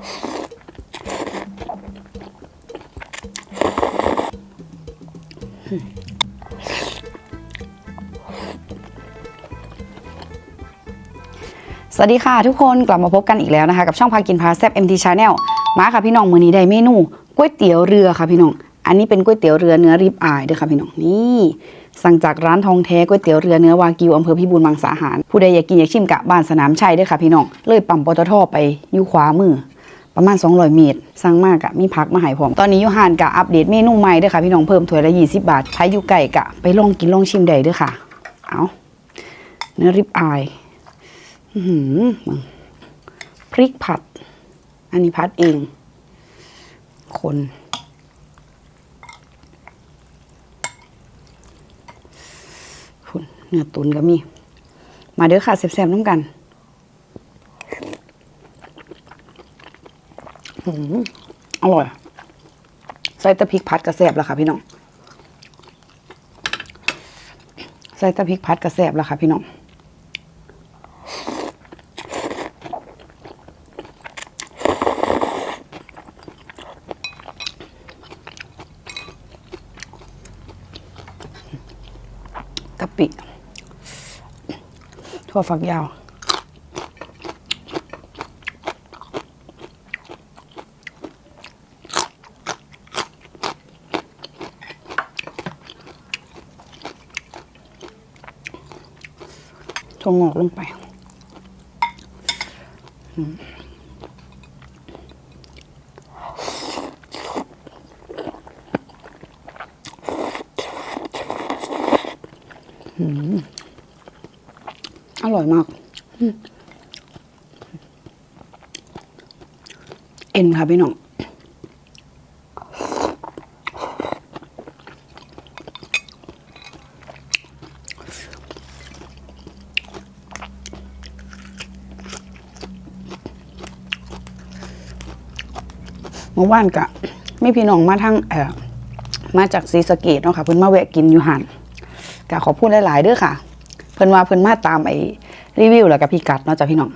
สวัสดีค่ะทุกคนกลับมาพบกันอีกแล้วนะคะ กับช่องพากินพาแซบ MT Channel มาค่ะพี่น้องมือนี้ได้เมนูก๋วยเตี๋ยวเรือค่ะพี่น้อง อันนี้เป็นก๋วยเตี๋ยวเรือเนื้อริบอายเด้อค่ะพี่น้องนี่สั่งจากร้านทองแท้ก๋วยเตี๋ยวเรือเนื้อวากิวอำเภอพิบูลมังสาหาร ผู้ใดอยากกินอยากชิมกะบ้านสนามชัยเด้อค่ะพี่น้องเลยปั๊มปตทไปอยู่ขวามือ ประมาณ 200เมตรสั่งมากอะมีพักมาหายพรมตอนนี้ยูฮานกะอัปเดตเมนูใหม่ด้อค่ะพี่น้องเพิ่มถ้วยละ20 บาทใครอยู่ไก่กะไปลองกินลองชิมได้ด้อค่ะ เอาเนื้อริบอายหืมึงพริกผัด อันนี้พัดเอง คนเนื้อตุนก็มี มาเด้อค่ะแซ่บๆน้ำกัน อร่อย ใส่ตะพริกพัดกระแสบแล้วค่ะพี่น้อง ใส่ตะพริกพัดกระแสบแล้วค่ะพี่น้องกะปิ ถั่วฝักยาว วงอกลงไปอร่อยมาก เอ็นค่ะพี่น้อง มื่อวานกะไม่พี่น้องมาทั้งเอ่อมาจากซีสเกตเนาะค่ะเพิ่นมาแวะกินอยู่หันกะขอพูดหลายๆเด้อค่ะ เพิ่นว่าเพิ่นมาตามไอ้รีวิวแล้วกับพี่กัดเนาะจ้ะพี่น้อง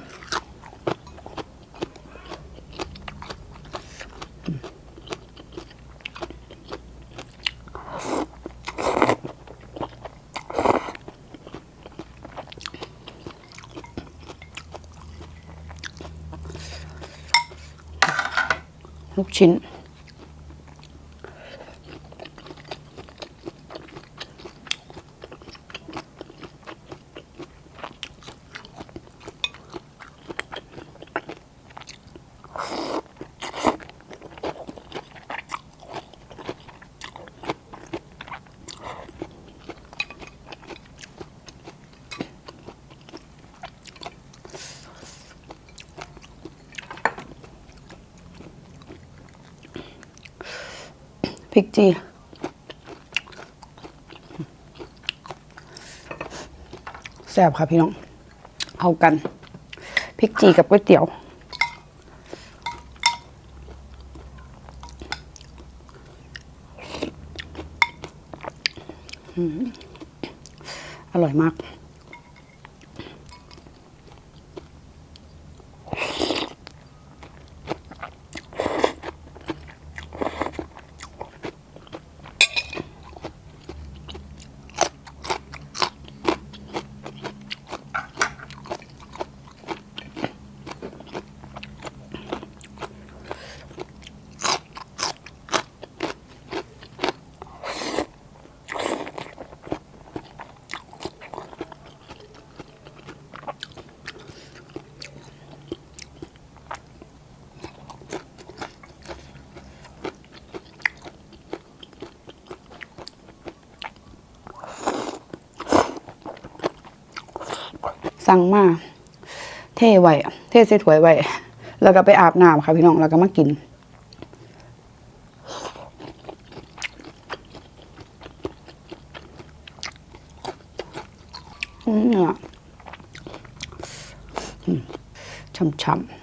ลูกชิ้น พริกจีแซ่บค่ะพี่น้องเอากันพริกจีกับก๋วยเตี๋ยวอืมอร่อยมาก สั่งมาเทไว้อะเทใส่ถ้วยไว้แล้วก็ไปอาบน้ำค่ะพี่น้องแล้วก็มากิน อืมเนี่ะช่ำๆ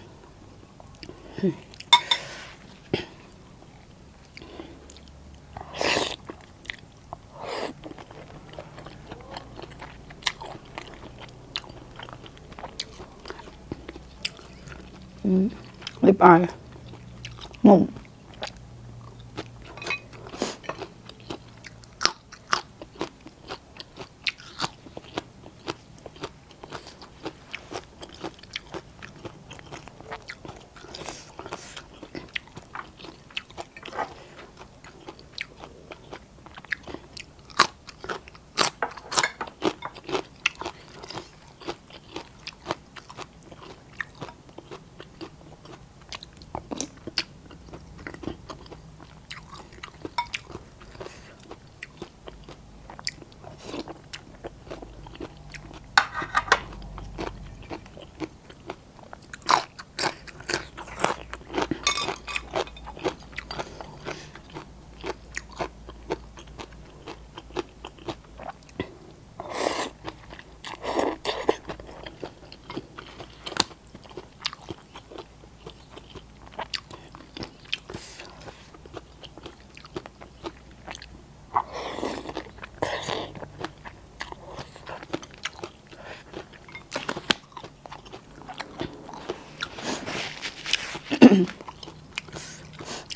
ลิปอายนุ่ม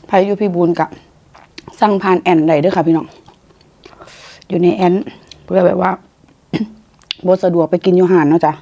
ไผอยู่พี่บูนกับสั่งผ่านแอนได้เด้วยค่ะ พี่น้อง อยู่ในแอนเพื่อแบบว่าบสะดวกไปกินยูหานเนาะจ้ะ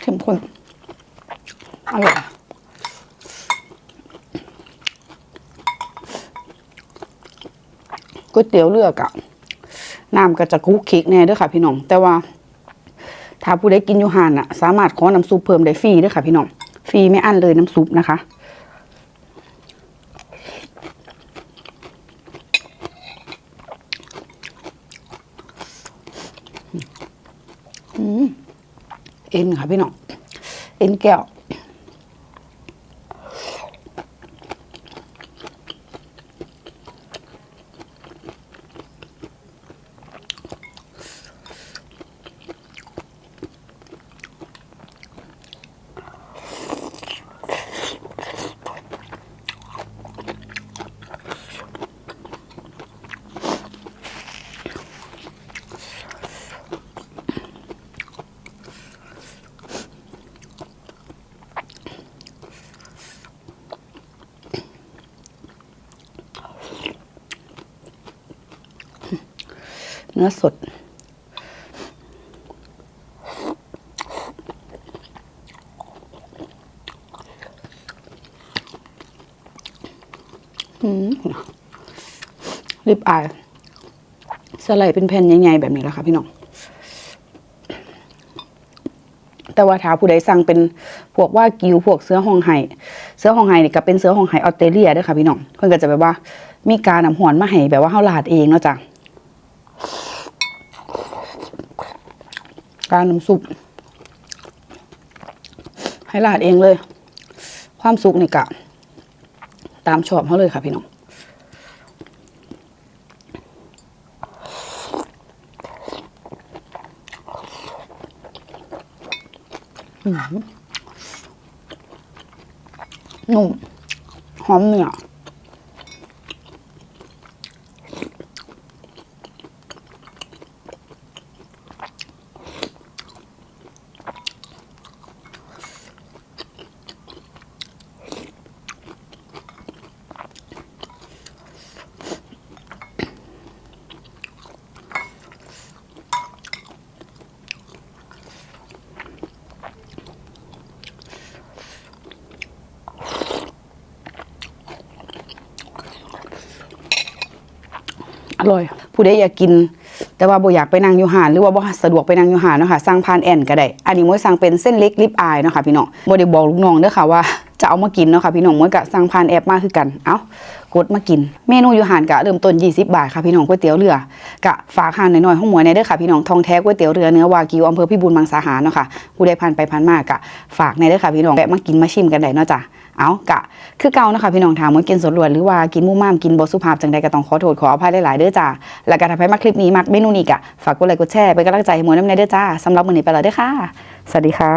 เข้มข้นอร่อยก๋วยเตี๋ยวเลือกอะน้ำก็จะคุกคิกแน่เด้วยค่ะพี่น้อง แต่ว่า ถ้าผู้ใดกินอยู่หานอะสามารถขอน้ำซุปเพิ่มได้ฟรีเด้วยค่ะพี่น้อง ฟรีไม่อั้นเลยน้ำซุปนะคะอืม เอ็นค่ะพี่น้องเอ็นแก้ว นื้อสดอืมริบอายสไลด์เป็นแผ่นใหญ่ๆแบบนี้แหละค่ะพี่น้อง แต่ว่าถ้าผู้ใดสั่งเป็นพวกว่ากิวพวกเสื้อห้องไห้เสื้อห้องไห้นี่ก็เป็นเสื้อห้องไห้ออสเตรเลียด้วยค่ะพี่น้อง เพิ่นก็จะแบบว่า มีการนำหอนมาให้แบบว่าเฮาลาดเองเนาะจ้ะ การน้ำซุปให้ลาดเองเลย ความสุกนี่กะ ตามชอบเขาเลยค่ะพี่น้องหนุ่มหอมเนื้อ อร่อย ผู้ใดอยากกิน แต่ว่าบ่อยากไปนั่งอยู่หานหรือว่าบ่สะดวกไปนั่งอยู่หานเนาะค่ะสั่งผ่านแอนก็ได้ อันนี้มวยสั่งเป็นเส้นเล็กลิปอายเนาะค่ะพี่น้องบ่ได้บอกลูกน้องเด้อค่ะว่า จะเอามากินเนาะค่ะพี่น้องเมื่อกะสั่งผ่านแอปมาคือกัน เอ้ากดมากิน เมนูอยู่หานกะเริ่มต้น 20 บาทค่ะพี่น้องก๋วยเตี๋ยวเรือกะฝากหานหน่อยๆห้องหมวยในเด้อค่ะพี่น้องทองแท้ก๋วยเตี๋ยวเรือเนื้อวากิวอำเภอพิบูลมังสาหารเนาะค่ะผู้ใดผ่านไปผ่านมากะฝากในเด้อค่ะพี่น้องแวะมากินมาชิมกันได้เนาะจ้ะเอากะคือเก่านะคะพี่น้องถามว่ากินสดรวนหรือว่ากินมู่ม่ามกินบสุภาพจังใดก็ต้องขอโทษขออภัยหลายๆเด้อจ้าแล้วก็ถ้าใครมาคลิปนี้มักเมนูนี้กะฝากกดไลค์กดแชร์เป็นกำลังใจให้หมวยน้ำในเด้อจ้าสำหรับมื้อนี้ไปแล้วเด้อค่ะ สวัสดีค่ะ